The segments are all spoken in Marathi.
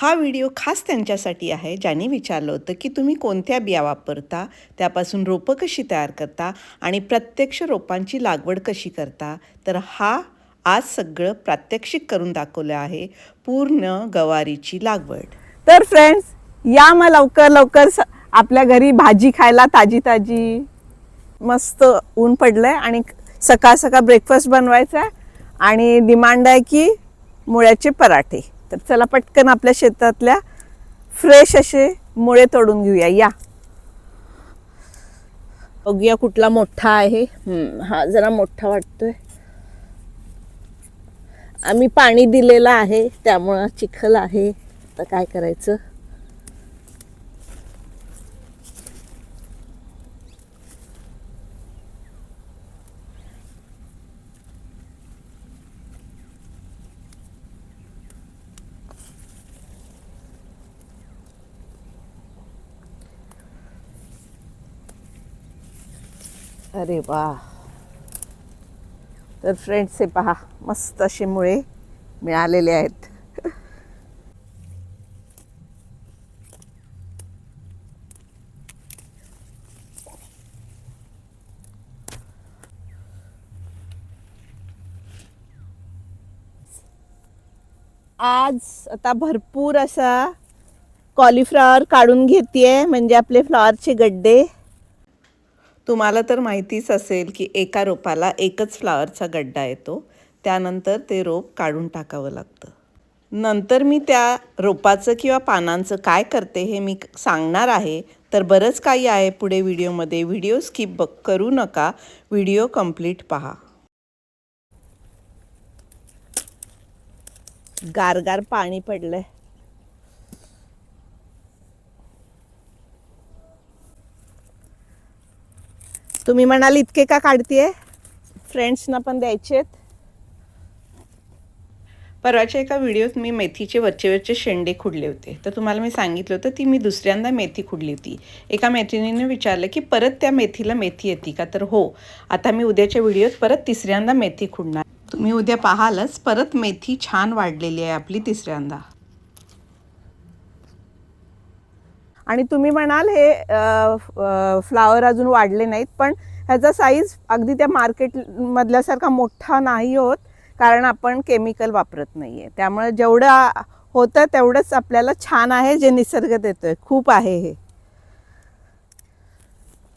हा व्हिडिओ खास त्यांच्यासाठी आहे ज्यांनी विचारलं होतं की तुम्ही कोणत्या बिया वापरता त्यापासून रोपं कशी तयार करता आणि प्रत्यक्ष रोपांची लागवड कशी करता. तर हा आज सगळं प्रात्यक्षिक करून दाखवलं आहे पूर्ण गवारीची लागवड. तर फ्रेंड्स या मग लवकर लवकर स- आपल्या घरी भाजी खायला ताजी ताजी मस्त ऊन पडलं आहे आणि सकाळ सकाळ ब्रेकफास्ट बनवायचा आहे आणि डिमांड आहे की मुळ्याचे पराठे. तर चला पटकन आपल्या शेतातल्या फ्रेश असे मुळे तोडून घेऊया. या. बघूया कुठला मोठा आहे. हा जरा मोठा वाटतोय. आम्ही पाणी दिलेलं आहे त्यामुळं चिखल आहे. तर काय करायचं? अरे वा. तर फ्रेंड्स हे पहा मस्त असे मुळे मिळालेले आहेत. आज आता भरपूर असा कॉलीफ्लॉवर काढून घेते म्हणजे आपले फ्लॉवरचे गड्डे. तुम्हाला तर माहितीच असेल की एका रोपाला एकच फ्लावरचा गड्डा येतो. त्यानंतर ते रोप काढून टाकावं लागतं. नंतर मी त्या रोपाचं किंवा पानांचं काय करते हे मी सांगणार आहे. तर बरंच काही आहे पुढे व्हिडिओमध्ये. व्हिडिओ स्किप बघ करू नका. व्हिडिओ कंप्लीट पहा. गारगार पाणी पडलं आहे तुम्ही म्हणाल इतके का काढतीये? फ्रेंड्सना पण द्यायचे परवाच्या एका व्हिडिओत मी मेथीचे वरचे वरचे शेंडे खुडले होते. तर तुम्हाला मी सांगितलं होतं ती मी दुसऱ्यांदा मेथी खुडली होती. एका मैत्रिणीने विचारलं की परत त्या मेथीला मेथी येते का? तर हो आता मी उद्याच्या व्हिडिओत परत तिसऱ्यांदा मेथी खुडणार. तुम्ही उद्या पाहालच परत मेथी छान वाढलेली आहे आपली तिसऱ्यांदा. आणि तुम्ही म्हणाल हे फ्लावर अजून वाढले नाहीत पण ह्याचा साईज अगदी त्या मार्केटमधल्यासारखा मोठा नाही होत कारण आपण केमिकल वापरत नाही आहे त्यामुळे जेवढं होतं तेवढंच आपल्याला छान आहे जे निसर्ग देतोय. खूप आहे हे.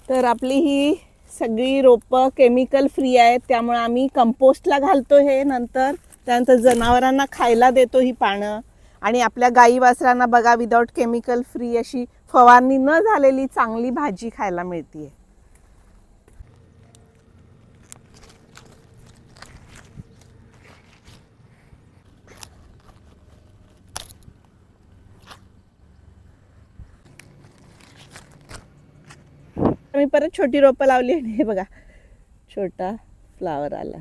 तर आपली ही सगळी रोपं केमिकल फ्री आहेत त्यामुळे आम्ही कंपोस्टला घालतो हे नंतर. त्यानंतर जनावरांना खायला देतो ही पानं. आणि आपल्या गाई वासरांना बघा विदाऊट केमिकल फ्री अशी फवारणी न झालेली चांगली भाजी खायला मिळते मी परत छोटी रोपं लावली आणि हे बघा छोटा फ्लावर आला.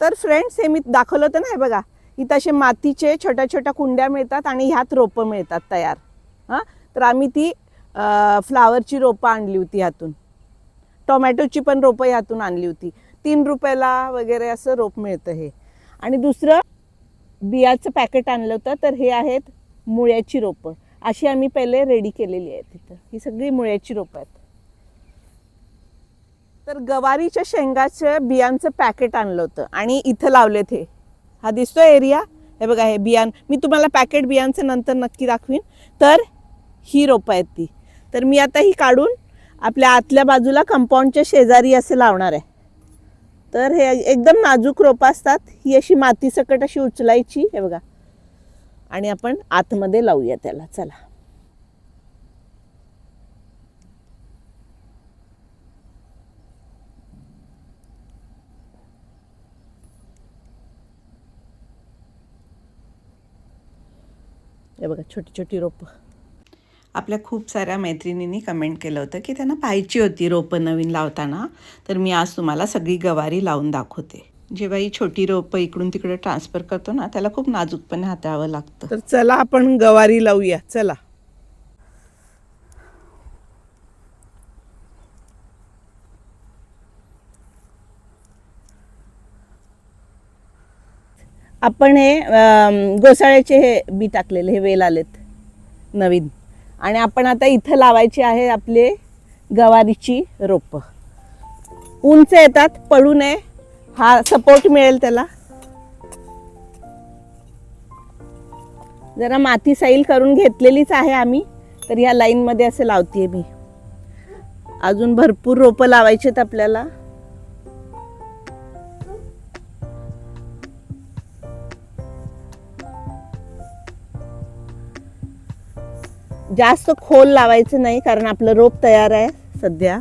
तर फ्रेंड्स हे मी दाखवलं होतं ना हे बघा. इथं असे मातीचे छोट्या छोट्या कुंड्या मिळतात आणि ह्यात रोपं मिळतात तयार. हां? तर आम्ही ती फ्लावरची रोपं आणली होती ह्यातून. टोमॅटोची पण रोपं ह्यातून आणली होती. तीन रुपयाला वगैरे असं रोप मिळतं हे. आणि दुसरं बियाचं पॅकेट आणलं होतं. तर हे आहेत मुळ्याची रोपं. अशी आम्ही पहिले रेडी केलेली आहेत तिथं ही सगळी मुळ्याची रोपं आहेत. तर गवारीच्या शेंगाचं बियांचं पॅकेट आणलं होतं आणि इथं लावलेत हे. हा दिसतो एरिया? हे बघा हे बियाण. मी तुम्हाला पॅकेट बियांचं नंतर नक्की दाखवीन. तर ही रोपं आहेत ती. तर मी आता ही काढून आपल्या आतल्या बाजूला कंपाऊंडच्या शेजारी असे लावणार आहे. तर हे एकदम नाजूक रोपं असतात. ही अशी मातीसकट अशी उचलायची हे बघा. आणि आपण आतमध्ये लावूया त्याला. चला. हे बघा छोटी छोटी रोपं. आपल्या खूप साऱ्या मैत्रिणींनी कमेंट केलं होतं की त्यांना पाहिजे होती रोपं नवीन लावताना. तर मी आज तुम्हाला सगळी गवारी लावून दाखवते. जेव्हा ही छोटी रोपं इकडून तिकडे ट्रान्सफर करतो ना त्याला खूप नाजूकपणे हाताळावं लागतं. तर चला आपण गवारी लावूया. चला. आपण हे गोसाळ्याचे हे बी टाकलेले हे वेल आलेत नवीन. आणि आपण आता इथं लावायचे आहे आपले गवारीची रोपं. उंच येतात पडू नये. हा सपोर्ट मिळेल त्याला. जरा माती सैल करून घेतलेलीच आहे आम्ही तर ह्या लाईनमध्ये असे लावते मी. अजून भरपूर रोपं लावायचे आहेत आपल्याला. जास्त खोल लावायचं नाही कारण आपलं रोप तयार आहे सध्या.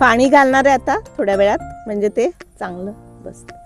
पाणी घालणार आहे आता थोड्या वेळात म्हणजे ते चांगलं बसतं.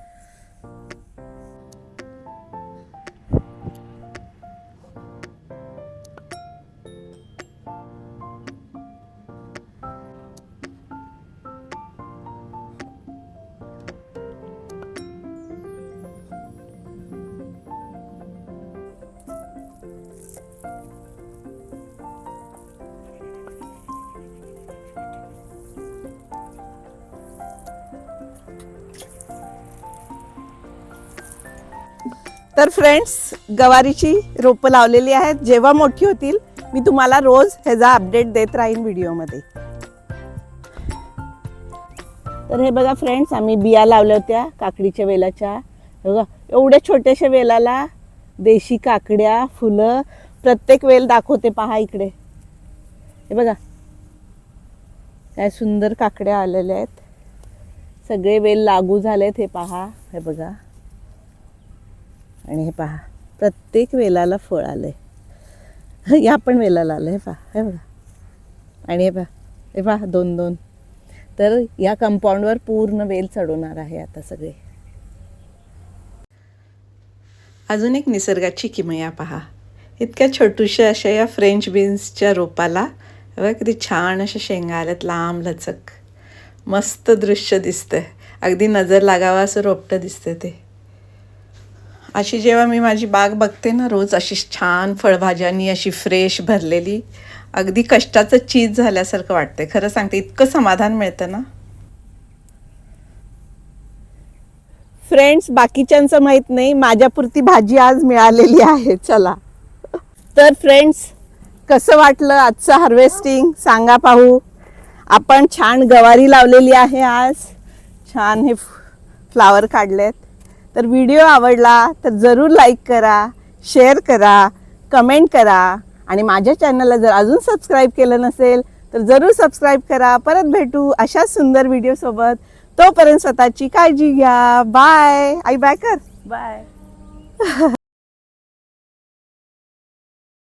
तर फ्रेंड्स गवारीची रोपं लावलेली आहेत. जेव्हा मोठी होतील मी तुम्हाला रोज ह्याचा अपडेट देत राहीन व्हिडिओमध्ये. तर हे बघा फ्रेंड्स आम्ही बिया लावल्या होत्या काकडीच्या वेलाच्या. हे बघा एवढ्या छोट्याशा वेलाला देशी काकड्या फुलं प्रत्येक वेल दाखवते पहा इकडे. हे बघा काय सुंदर काकड्या आलेल्या आहेत. सगळे वेल लागू झालेत हे पहा हे बघा. आणि हे पहा प्रत्येक वेलाला फळ आलं आहे या पण वेलाला आलं हे पहा हे बघा. आणि हे पहा हे पहा दोन दोन. तर या कंपाऊंडवर पूर्ण वेल चढवणार आहे आता सगळे. अजून एक निसर्गाची किमया पहा. इतक्या छोटूशा अशा या फ्रेंच बीन्सच्या रोपाला बघा किती छान अशा शेंगा आल्यात लांब लचक. मस्त दृश्य दिसतं अगदी नजर लागावा असं रोपटं दिसतं ते. अशी जेव्हा मी माझी बाग बघते ना रोज अशी छान फळभाज्यांनी अशी फ्रेश भरलेली अगदी कष्टाचं चीज झाल्यासारखं वाटतंय. खरं सांगते इतकं समाधान मिळतं ना. फ्रेंड्स बाकीच्यांचं माहीत नाही माझ्यापुरती भाजी आज मिळालेली आहे चला. तर फ्रेंड्स कसं वाटलं आजचं हार्वेस्टिंग सांगा पाहू. आपण छान गवारी लावलेली आहे आज. छान हे फ्लावर काढलेत. तर व्हिडिओ आवडला तर जरूर लाईक करा शेअर करा कमेंट करा. आणि माझ्या चॅनलला जर अजून सबस्क्राईब केलं नसेल तर जरूर सबस्क्राईब करा. परत भेटू अशाच सुंदर व्हिडिओसोबत तोपर्यंत स्वतःची काळजी घ्या. बाय आई बाय कर. बाय